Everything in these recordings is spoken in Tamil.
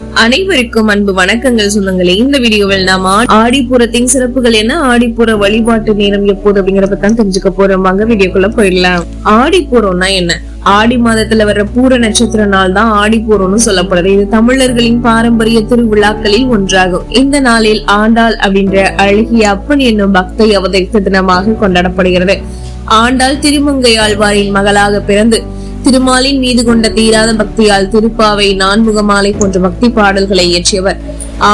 அனைவருக்கும் அன்பு வணக்கங்கள் சொந்தங்களே. இந்த வீடியோவில் நாம் ஆடிப்புறத்தின் சிறப்புகள் என்ன? ஆடிப்புற வழிபாட்டு நேரம் எப்போது அப்படிங்கறத தான் தெரிஞ்சுக்க போறோம். வாங்க வீடியோக்குள்ள போயிடலாம். ஆடிப்புறம்னா என்ன? ஆடி மாதத்துல வர்ற பூர நட்சத்திர நாள் தான் ஆடிப்பூரம்னு சொல்லப்படுது. இது தமிழர்களின் பாரம்பரிய திருவிழாக்களில் ஒன்றாகும். இந்த நாளில் ஆண்டாள் அப்படின்ற அழகிய அப்பன் என்னும் பக்தை அவதரித்த தினமாக கொண்டாடப்படுகிறது. ஆண்டாள் திருமங்கை ஆழ்வாரின் மகளாக பிறந்து திருமாலின் மீது கொண்ட தீராத பக்தியால் திருப்பாவை நான்முகமாலை போன்ற பக்தி பாடல்களை இயற்றியவர்.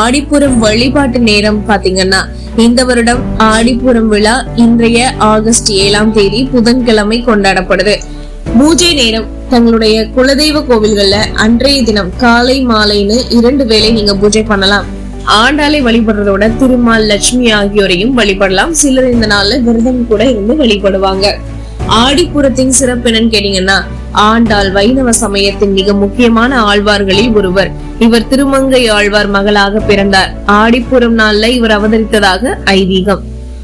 ஆடிப்புறம் வழிபாட்டு நேரம் பாத்தீங்கன்னா இந்த வருடம் ஆடிப்புறம் விழா இன்றைய ஆகஸ்ட் ஏழாம் தேதி புதன்கிழமை கொண்டாடப்படுது. பூஜை நேரம் தங்களுடைய குலதெய்வ கோவில்கள்ல அன்றைய தினம் காலை மாலைன்னு இரண்டு வேளை நீங்க பூஜை பண்ணலாம். ஆண்டாளை வழிபடுறதோட திருமால் லட்சுமி ஆகியோரையும் வழிபடலாம். சிலர் இந்த நாள்ல விரதம் கூட இருந்து வழிபடுவாங்க. ஆடிப்புறத்தின் சிறப்பு என்னன்னு கேட்டீங்கன்னா ஆண்டாள் வைணவ சமயத்தின் மிக முக்கியமான ஆழ்வார்களில் ஒருவர். இவர் திருமங்கை ஆழ்வார் மகளாக பிறந்தார். ஆடிப்புறம் நாள்ல இவர் அவதரித்ததாக ஐதீகம்.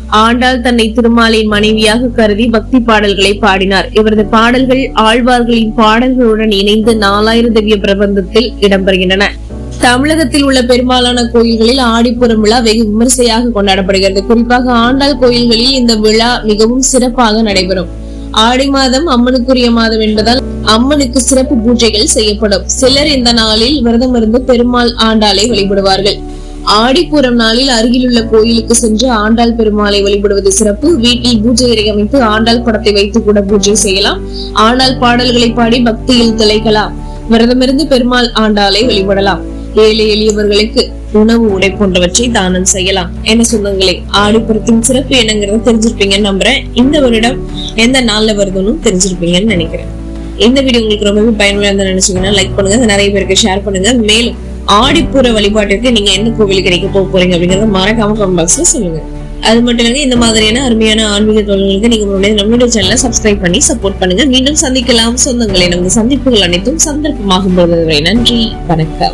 ஆண்டாள் தன்னை திருமாலின் மனைவியாக கருதி பக்தி பாடல்களை பாடினார். இவரது பாடல்கள் ஆழ்வார்களின் பாடல்களுடன் இணைந்து நாலாயிரம் திவ்ய பிரபந்தத்தில் இடம்பெறுகின்றன. தமிழகத்தில் உள்ள பெரும்பாலான கோயில்களில் ஆடிப்புறம் விழா வெகு விமர்சையாக கொண்டாடப்படுகிறது. குறிப்பாக ஆண்டாள் கோயில்களில் இந்த விழா மிகவும் சிறப்பாக நடைபெறும். ஆடி மாதம் அம்மனுக்குரிய மாதம் என்பதால் அம்மனுக்கு சிறப்பு பூஜைகள் செய்யப்படும். சிலர் இந்த நாளில் விரதம் இருந்து பெருமாள் ஆண்டாளை வழிபடுவார்கள். ஆடிப்பூரம் நாளில் அருகிலுள்ள கோயிலுக்கு சென்று ஆண்டாள் பெருமாளை வழிபடுவது சிறப்பு. வீட்டில் பூஜை அறை அமைத்து ஆண்டாள் படத்தை வைத்து கூட பூஜை செய்யலாம். ஆண்டாள் பாடல்களை பாடி பக்தியில் திளைக்கலாம். விரதமிருந்து பெருமாள் ஆண்டாளை வழிபடலாம். ஏழை எளியவர்களுக்கு உணவு உடை போன்றவற்றை தானம் செய்யலாம். என்ன சொந்தங்களே ஆடிப்புறத்தின் சிறப்பு என்னங்கிறத தெரிஞ்சிருப்பீங்கன்னு நம்புறேன். இந்த வருடம் எந்த நாள்ல வருதுன்னு தெரிஞ்சிருப்பீங்கன்னு நினைக்கிறேன். இந்த வீடியோ உங்களுக்கு ரொம்பவே பயனுள்ள இருந்தா நினைச்சீங்கன்னா லைக் பண்ணுங்க. நிறைய பேருக்கு ஷேர் பண்ணுங்க. மேலும் ஆடிப்புற வழிபாட்டிற்கு நீங்க எந்த கோவிலுக்கு கிடைக்க போக போறீங்க அப்படிங்கறத மறக்காம கமெண்ட் பாக்ஸ்ல சொல்லுங்க. அது மட்டும் இல்லைங்க இந்த மாதிரியான அருமையான ஆன்மீக தொழில்களுக்கு நீங்க உங்களுடைய நம்மளுடைய சேனலை சப்ஸ்கிரைப் பண்ணி சப்போர்ட் பண்ணுங்க. மீண்டும் சந்திக்கலாம். சொந்தங்களே நமது சந்திப்புகள் அனைத்தும் சந்தர்ப்பமாகும் போது நன்றி. வணக்கம்.